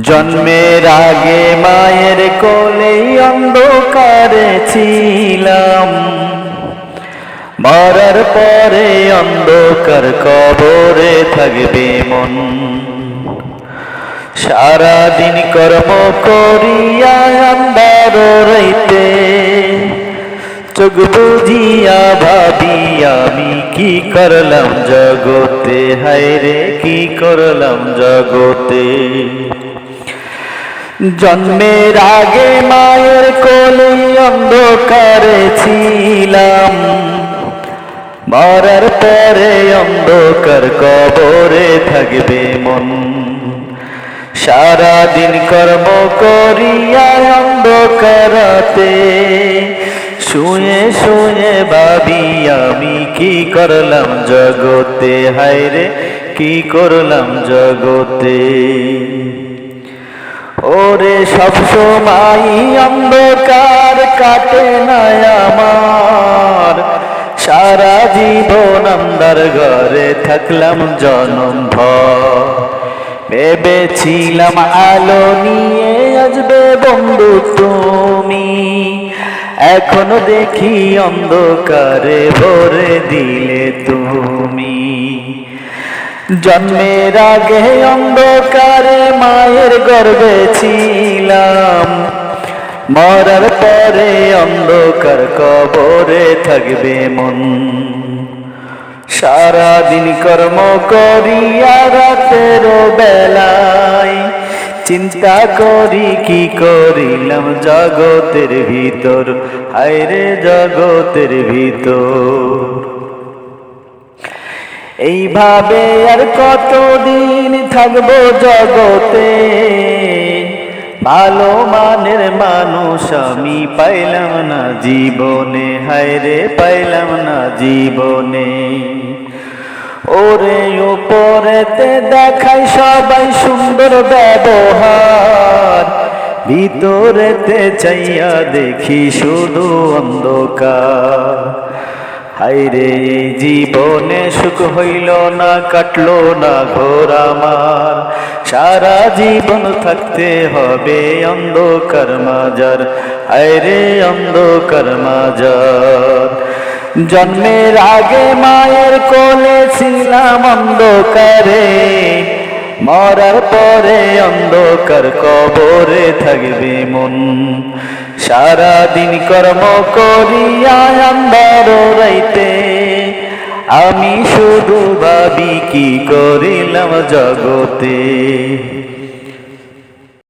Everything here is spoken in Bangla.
জন্মের আগে মায়ের কোলে অন্ধকারে ছিলাম। মরার পরে অন্ধকার কবরে থাকবে মন। সারাদিন কর্ম করিয়া আন্দার রইতে, চোখ বুঝিয়া ভাবি আমি কি করলাম জগতে? হায় রে কি করলাম জগতে? জন্মের আগে মায়ের কোলে অন্ধকারে ছিলাম। মরার পরে অন্ধকার কবরে থাকবে মন। সারাদিন কর্ম করিয়া অন্ধকারাতে শুয়ে শুয়ে ভাবি, আমি কি করলাম জগতে? হায় রে কি করলাম জগতে? ওরে সব সময় অন্ধকার কাটে না আমার। সারা জীবন আন্দার ঘরে থাকলাম জনম ভেবেছিলাম আলো নিয়ে আসবে বন্ধু তুমি। এখনও দেখি অন্ধকারে ভরে দিলে তুমি। জন্মের আগে অন্ধকারে মায়ের গর্বে ছিলাম। মরার পরে অন্ধকার কবরে থাকবে মন। সারাদিন কর্ম করিয়া রাতের বেলায় চিন্তা করি কি করিলাম জগতের ভিতর। হায়রে জগতের ভিতর। এইভাবে আর কতদিন থাকব জগতে? ভালো মানের মানুষ আমি পাইলাম না জীবনে হায়রে পাইলাম না জীবনে। ওরে উপরেতে দেখাই সবাই সুন্দর ব্যবহার, ভিতরেতে চাইয়া দেখি শুধু অন্ধকার। হাইরে জীবনে সুখ হইল না, কাটলো না ঘোর আমার। সারা জীবন থাকতে হবে অন্ধকার মাজার। হাইরে অন্ধকার মাজার। জন্মের আগে মায়ের কোলে ছিলাম অন্ধকারে। মরার পরে অন্ধকার কবরে থাকবে মন। সারা দিন কর্ম করিয়া আন্দার রাইতে আমি শুধু ভাবি কি করিলাম জগতে।